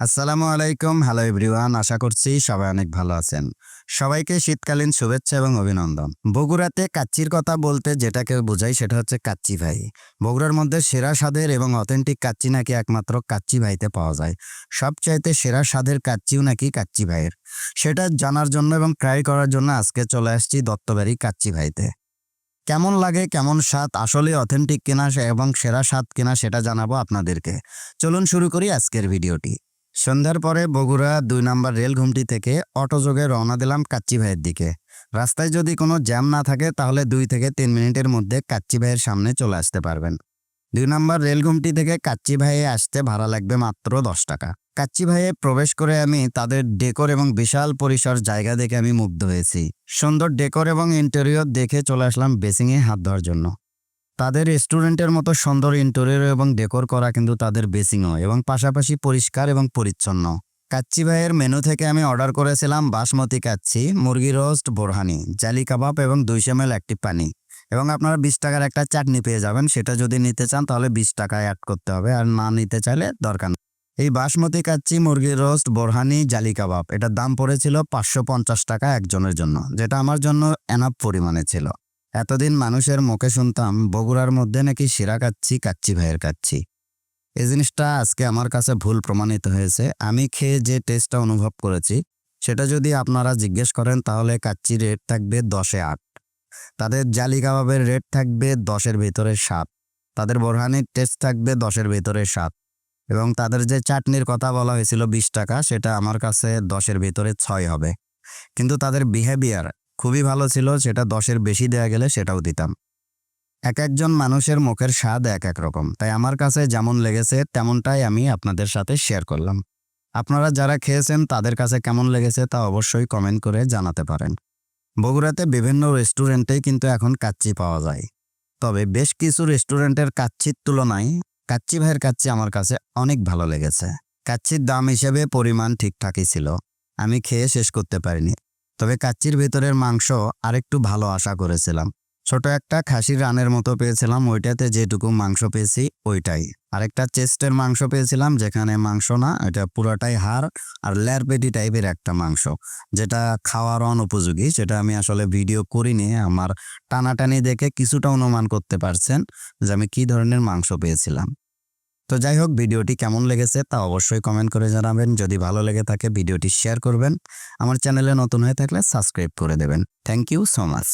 আসসালামু আলাইকুম। Hello everyone আশা করছি সবাই অনেক ভালো আছেন। সবাইকে শীতকালীন শুভেচ্ছা এবং অভিনন্দন। বগুড়াতে কাচ্চির কথা বলতে যেটাকে বোঝাই সেটা হচ্ছে কাচ্চি ভাই। বগুড়ার মধ্যে সেরা স্বাদের এবং অথেন্টিক কাচ্চি নাকি একমাত্র কাচ্চি ভাইতে পাওয়া যায়। সবচাইতে সেরা স্বাদের কাচ্চিও নাকি কাচ্চি ভাইয়ের। সেটা জানার জন্য এবং ট্রাই করার জন্য আজকে চলে আসছি দত্তবাড়ি কাচ্চি ভাইতে। কেমন লাগে, কেমন স্বাদ, আসলে অথেন্টিক কিনা এবং সেরা স্বাদ কিনা সেটা জানাব আপনাদেরকে। চলুন শুরু করি আজকের ভিডিওটি। সন্ধ্যার পরে বগুড়া দুই নম্বর রেল ঘুমটি থেকে অটোযোগে রওনা দিলাম কাচ্চি ভাইয়ের দিকে। রাস্তায় যদি কোনো জ্যাম না থাকে, তাহলে দুই থেকে তিন মিনিটের মধ্যে কাচ্চি ভাইয়ের সামনে চলে আসতে পারবেন। দুই নম্বর রেল ঘুমটি থেকে কাচ্চি ভাইয়ে আসতে ভাড়া লাগবে মাত্র দশ টাকা। কাচ্চি ভাইয়ে প্রবেশ করে আমি তাদের ডেকোর এবং বিশাল পরিসর জায়গা দেখে আমি মুগ্ধ হয়েছি। সুন্দর ডেকোর এবং ইন্টেরিয়র দেখে চলে আসলাম বেসিংয়ে হাত ধোয়ার জন্য। তাদের রেস্টুরেন্টের মতো সুন্দর ইন্টেরিয়র এবং ডেকোর করা কিন্তু তাদের বেসিংও এবং পাশাপাশি পরিষ্কার এবং পরিচ্ছন্ন। কাচ্চি ভাইয়ের মেনু থেকে আমি অর্ডার করেছিলাম বাসমতি কাচ্চি, মুরগি রোস্ট বোরহানি, জালি কাবাব এবং দুইশো এম একটি পানি। এবং আপনারা বিশ টাকার একটা চাটনি পেয়ে যাবেন, সেটা যদি নিতে চান তাহলে বিশ টাকায় অ্যাড করতে হবে, আর না নিতে চাইলে দরকার এই বাসমতি কাচ্চি মুরগির রোস্ট বোরহানি, জালি কাবাব, এটার দাম পড়েছিল পাঁচশো পঞ্চাশ টাকা একজনের জন্য, যেটা আমার জন্য এনাফ পরিমাণে ছিল। এতদিন মানুষের মুখে শুনতাম, বগুড়ার মধ্যে নাকি শিরা কাচ্ছি, কাচ্চি ভাইয়ের কাচ্ছি। এই জিনিসটা আজকে আমার কাছে ভুল প্রমাণিত হয়েছে। আমি খেয়ে যে টেস্টটা অনুভব করেছি, সেটা যদি আপনারা জিজ্ঞেস করেন, তাহলে কাচ্চি রেট থাকবে দশে আট। তাদের জালি কাবাবের রেট থাকবে দশের ভেতরে সাত। তাদের বোরহানির টেস্ট থাকবে দশের ভেতরে সাত। এবং তাদের যে চাটনির কথা বলা হয়েছিল বিশ টাকা, সেটা আমার কাছে দশের ভেতরে ছয় হবে। কিন্তু তাদের বিহেভিয়ার খুবই ভালো ছিল, সেটা দশের বেশি দেয়া গেলে সেটাও দিতাম। এক একজন মানুষের মুখের স্বাদ এক এক রকম, তাই আমার কাছে যেমন লেগেছে, তেমনটাই আমি আপনাদের সাথে শেয়ার করলাম। আপনারা যারা খেয়েছেন, তাদের কাছে কেমন লেগেছে তা অবশ্যই কমেন্ট করে জানাতে পারেন। বগুড়াতে বিভিন্ন রেস্টুরেন্টেই কিন্তু এখন কাচ্চি পাওয়া যায়। তবে বেশ কিছু রেস্টুরেন্টের কাচ্চির তুলনায়, কাচ্চি ভাইয়ের কাচ্চি আমার কাছে অনেক ভালো লেগেছে। কাচ্চির দাম হিসেবে পরিমাণ ঠিকঠাকই ছিল। আমি খেয়ে শেষ করতে পারিনি। তবে কাচ্চির ভেতরের মাংস আরেকটু ভালো আশা করেছিলাম। ছোট একটা খাসির রানের মতো পেয়েছিলাম, ওইটাতে যেটুকু মাংস পেয়েছি ওইটাই। আরেকটা চেস্টের মাংস পেয়েছিলাম, যেখানে মাংস না, এটা পুরোটাই হাড় আর লেয়ার পেটি টাইপের একটা মাংস, যেটা খাওয়ার অনুপযোগী, সেটা আমি আসলে ভিডিও করিনি। আমার টানাটানি দেখে কিছুটা অনুমান করতে পারছেন যে আমি কি ধরনের মাংস পেয়েছিলাম। তো যাই হোক, ভিডিওটি কেমন লেগেছে তা অবশ্যই কমেন্ট করে জানাবেন। যদি ভালো লেগে থাকে, ভিডিওটি শেয়ার করবেন। আমার চ্যানেলে নতুন হয়ে থাকলে সাবস্ক্রাইব করে দেবেন। Thank you so much